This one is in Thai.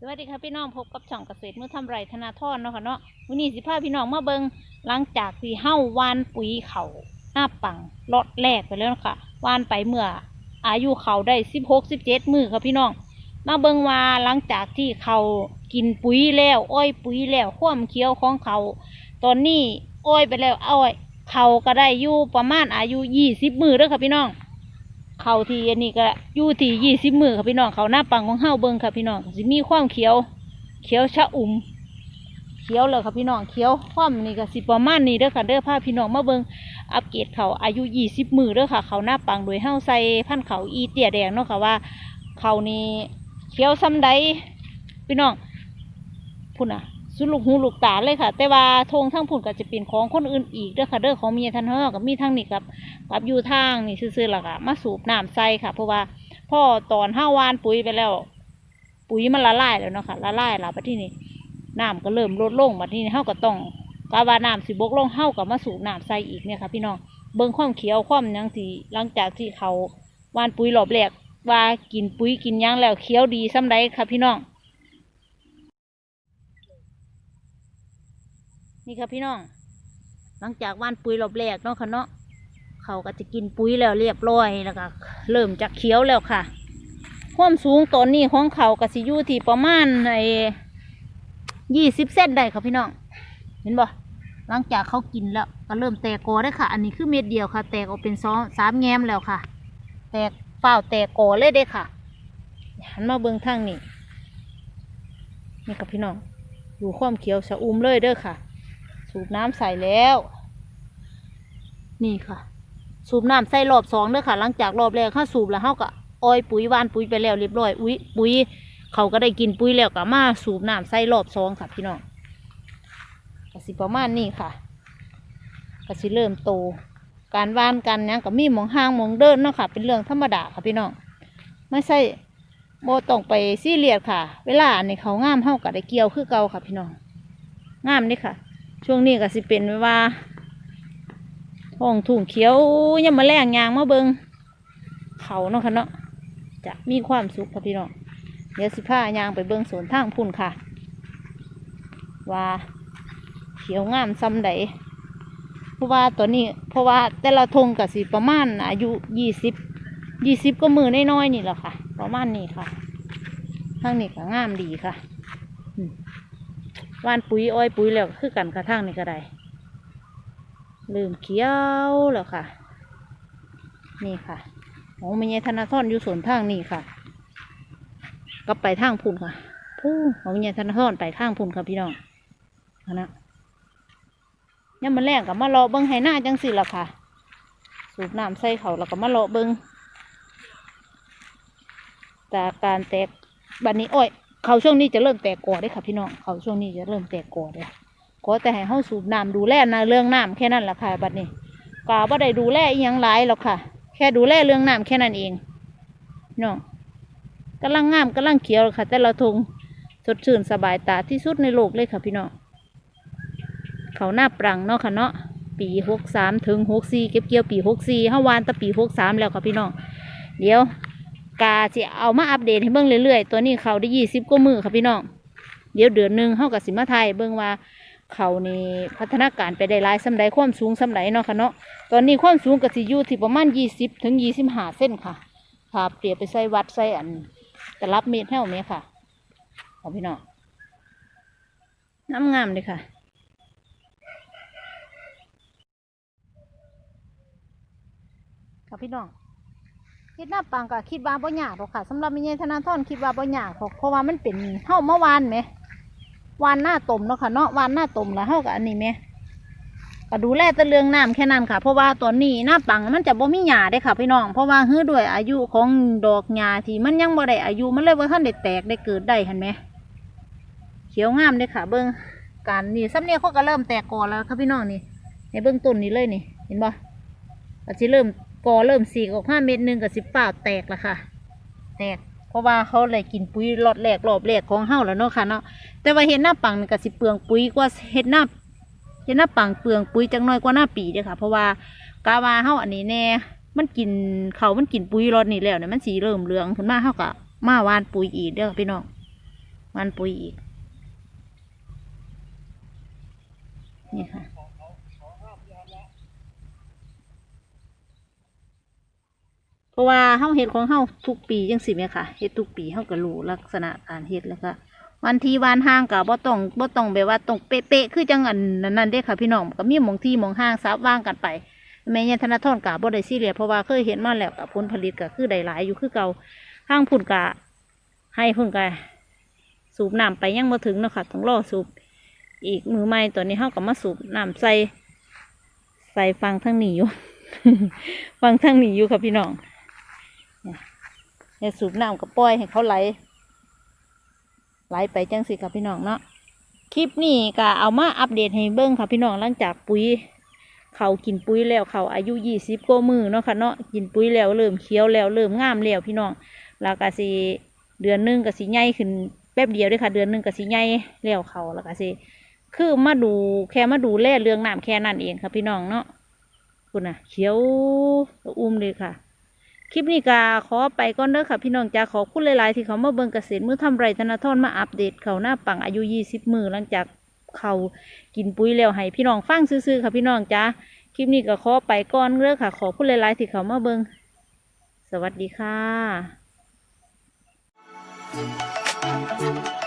สวัสดีค่ะพี่น้องพบกับช่องเกษตรเมื่อทำไรธนาทรเนาะค่ะเนาะวันนี้สิพาพี่น้องมาเบิงหลังจากที่เฮ้าวานปุ๋ยเขาหน้าปังลอดแรกไปแล้วนะค่ะวานไปเมื่อ อายุเขาได้สิบหกสิบเจ็ดมือค่ะพี่น้อง มาเบิงว่าหลังจากที่เขากินปุ๋ยแล้วอ้อยปุ๋ยแล้วความเคี้ยวของเขา ตอนนี้อ้อยไปแล้วอ้อย เขาก็ได้อยู่ประมาณอายุยี่สิบมือเด้อค่ะพี่น้อง เขาที่อันนี้ก็อยู่ที่ยี่สิบมือค่ะพี่น้องเขาหน้าปังของเฮาเบิงค่ะพี่น้องสิมีความเขียว เขียวชะอุ่มเขียวเลยค่ะพี่น้องเขียวความนี่ก็สิประมาณนี้เด้อค่ะเด้อพาพี่น้องมาเบิงอัปเกรดเขาอายุยี่สิบมือเด้อค่ะ เขาหน้าปังโดยเฮาใส่พันเขาอีเตี้ยแดงเนาะค่ะว่า เขานี่เขียวซ้ำใดพี่น้องพุ่นอะ สุดลูกหูลูกตาเลยค่ะ แต่ว่าธงทั้งพุ่นก็จะเป็นของคนอื่นอีกเด้อค่ะเด้อของเมียทันเฮากับมีทั้งนี่กับกับอยู่ทางนี่ซื่อๆล่ะค่ะมาสูบน้ำใส่ค่ะ เพราะว่าพ่อตอนห้าวานปุ๋ยไปแล้ว ปุ๋ยมันละลายแล้วเนาะค่ะละลายแล้วบัดที่นี่น้ำก็เริ่มลดลงบัดที่นี่เฮาก็ต้องกาว่าน้ำสิบกลงเฮากับมาสูบน้ำใส่อีกเนี่ยค่ะ พี่น้องเบิ่งความเขียวความยังสีหลังจากที่เขาวานปุ๋ยรอบแรกว่ากินปุ๋ยกินยังแล้วเขียวดีซ้ำใดค่ะพี่น้อง นี่ค่ะพี่น้อง หลังจากว่านปุ๋ยรอบแรกเนาะค่ะเนาะเขาก็จะกินปุ๋ยแล้วเรียบร้อยแล้วก็เริ่มจะเขียวแล้วค่ะ ความสูงตอนนี้ของเขากสิอยู่ที่ประมาณในยี่สิบเซนได้ค่ะพี่น้อง เห็นบ่หลังจากเขากินแล้วก็เริ่มแตกกอได้ค่ะ อันนี้คือเม็ดเดียวค่ะ แตกออกเป็นสองสามแง้มแล้วค่ะ แตกเปล่าแตกกอเลยเด้ค่ะหันมาเบิ่งทางนี้นี่ค่ะพี่น้องดูความเขียวชะอุ่มเลยเด้อค่ะ สูบน้ำใส่แล้ว นี่ค่ะ สูบน้ำใส่รอบสองเด้อค่ะ หลังจากรอบแรกเขาสูบแล้วเขาก็อ้อยปุ๋ยหวานปุ๋ยไปแล้วเรียบร้อยอุ้ยปุ๋ยเขาก็ได้กินปุ๋ยแล้วก็มาสูบน้ำใส่รอบสองค่ะ พี่น้องกสิประมาณนี้ค่ะกสิเริ่มโต การหวานกันหยังก็มีหมองห้างหมองเดินเนาะค่ะ เป็นเรื่องธรรมดาค่ะพี่น้องไม่ใช่โบต้องไปซี่เรียสค่ะ เวลาอันเขางามเฮาก็ได้เกี่ยวคือเก่าค่ะพี่น้องงามนี่ค่ะ ช่วงนี้ก็สิเป็นว่าท้องถุงเขียวยังมาแรงยางมาเบิงเขาเนาะค่ะเนาะจะมีความสุขค่ะพี่น้องเดี๋ยวสิพายางไปเบิงสวนทางพุ่นค่ะ ว่าเขียวงามซ้ำใดเพราะว่าตัวนี้ เพราะว่าแต่ละทงกับสิประมาณอายุยี่สิบยี่สิบก็มือน้อยๆนี่แหละค่ะ ประมาณนี้ค่ะทางนี้ก็งามดีค่ะอืม ว่านปุ๋ยอ้อยปุ๋ยแล้วก็คือกันค่ะทางนี้ก็ได้เริ่มเขียวแล้วค่ะ นี่ค่ะโอ้ไม่ใช่ธนาธรอยู่ส่วนทางนี่ค่ะก็ไปทางพุ่นค่ะพูของไม่ใช่ธนาธรไปทางพุ่นค่ะพี่น้องเอานะยังมาแรกกับมารอเบิ้งให้หน้าจังสิล่ะค่ะ สูบน้ำใส่เขาแล้วก็มารอเบิ้งจากการแตกบันนี้อ้อย เขาช่วงนี้จะเริ่มแตกกอได้ค่ะพี่น้องเขาช่วงนี้จะเริ่มแตกกอได้ขอแต่ให้เฮาสูบน้ำดูแลนะเรื่องน้ำแค่นั้นแหละค่ะบัดนี้กาบ่ได้ดูแลอีหยังหลายหรอกค่ะ แค่ดูแลเรื่องน้ำแค่นั้นเองเนาะกำลังงามกำลังเขียวค่ะ แต่เราทงสดชื่นสบายตาที่สุดในโลกเลยค่ะพี่น้องเขาหน้าปรังเนาะค่ะเนาะปีหกสามถึงหกสี่เก็บเกี่ยวปีหกสี่เฮาวานแตะปีหกสามแล้วค่ะพี่น้องเดี๋ยว กาสิเอามาอัปเดตให้เบิ่งเรื่อยๆ ตัวนี้เขาได้ยี่สิบกว่ามือค่ะพี่น้องเดี๋ยวเดือนหนึ่งเฮากับสิมาไทยเบิ่งว่าเขานี่พัฒนาการไปได้หลายสำใดความสูงสำใดเนาะค่ะเนาะตอนนี้ความสูงก็สิอยู่ที่ประมาณยี่สิบถึงยี่สิบห้าเส้นค่ะถ้าเปรียบไปใส่วัดใส่อันตลับเมตรเท่าไหมค่ะเอาพี่น้องน้ำงามเลยค่ะค่ะพี่น้อง คิดหน้าปังก็คิดว่าบ่ยากหรอกค่ะสำหรับมิเยธนาธรคิดว่าบ่ยากหรอกเพราะว่ามันเป็นเฮ้าเมื่อวานไหมวานหน้าตมเนาะค่ะเนาะวานหน้าตมแล้วเฮากับอันนี้แหมก็ดูแลแต่เรื่องน้ำแค่นั้นค่ะ เพราะว่าตอนนี้หน้าปังมันจะบ่มีหญ้าได้ค่ะพี่น้อง เพราะว่าเฮือด้วยอายุของดอกหญ้าที่มันยังบ่ได้อายุมันเลยว่าท่านได้แตกได้เกิดได้เห็นไหมเขียวงามเลยค่ะ เบิ่งการนี่ซ้ำเนี่ยเขาก็เริ่มแตกก่อแล้วค่ะพี่น้องนี่ในเบื้องต้นนี่เลยนี่ เห็นบ่ก็สิเริ่ม กอเริ่มสีกออกห้าเม็ดหนึ่งก็สิบป้าแตกแล้วค่ะ แตก เพราะว่าเขาเลยกินปุ๋ยรอดแรกรอบแรกของเฮาแล้วเนาะค่ะเนาะแต่ว่าเห็ดหน้าปังนี่ก็สิเปลืองปุ๋ยกว่าเห็ดหน้าเห็ดหน้าปังเปลืองปุ๋ยจังน้อยกว่าหน้าปีเด้อค่ะ เพราะว่ากาวาเฮาอันนี้แน่มันกินเขามันกินปุ๋ยรอดนี่แล้วเนี่ยมันสีเริ่มเหลืองขึ้นมาเฮาก็มาวานปุ๋ยอีกเด้อพี่น้องมวันปุ๋ยอีกนี่ค่ะ เพ ราะว่าเฮาเฮ็ดของเฮาทุกปีจังสิแม่ค่ะเฮ็ดทุกปีเฮาก็รู้ลักษณะการเฮ็ดแล้วก็วันที่วันห่างก็บ่ต้องบ่ต้องแบบว่าต้องเป๊ะๆคือจังอันนั้นเด้ค่ะพี่น้องก็มีหมองที่หมองห่างซับว่างกันไปแม่ยายธนาธรก็บ่ได้ซีเรียสเพราะว่าเคยเห็นมาแล้วกับผลผลิตก็คือได้หลายอยู่คือเก่าข้างพุ่นก็ให้พิ่นก็สูบน้ำไปยังบ่ถึงเนาะค่ะต้องรอสูบอีกมือใหม่ตัวนี้เฮาก็มาสูบน้ำใส่ใส่ฟังทั้งนี้อยู่ฟังทั้งนี้อยู่ค่ะพี่น้อง เนี่ยสูบน้ำก็ปล่อยให้เขาไหล ไหลไปจังสิค่ะพี่น้องเนาะ คลิปนี้ก็เอามาอัปเดตให้เบิ้งค่ะพี่น้องหลังจากปุ๋ย เขากินปุ๋ยแล้วเขาอายุยี่สิบกว่ามือเนาะค่ะเนาะกินปุ๋ยแล้วเริ่มเขียวแล้วเริ่มงามแล้วพี่น้องแล้วก็สิเดือนหนึงก็สิใหญ่ขึ้นแป๊บเดียวด้วยค่ะ เดือนหนึงก็สิใหญ่แล้วเขาแล้วก็สิคือมาดูแค่มาดูแลเรื่องน้ำแค่นั้นเองค่ะพี่น้องเนาะคุณน่ะ เขียวอุ้มเลยค่ะ คลิปนี้ก็ขอไปก่อนเด้อค่ะพี่น้องจ้าขอบคุณหลาย ๆ ที่เขามาเบิ่งเกษตรมือทำไรธนาทรมาอัปเดตเขาหน้าปังอายุยี่สิบมือหลังจากเขากินปุ๋ยแล้วให้พี่น้องฟังซื่อ ๆ ค่ะพี่น้องจ้าคลิปนี้ก็ขอไปก่อนเด้อค่ะ ขอบคุณหลาย ๆ ที่เขามาเบิ่งสวัสดีค่ะ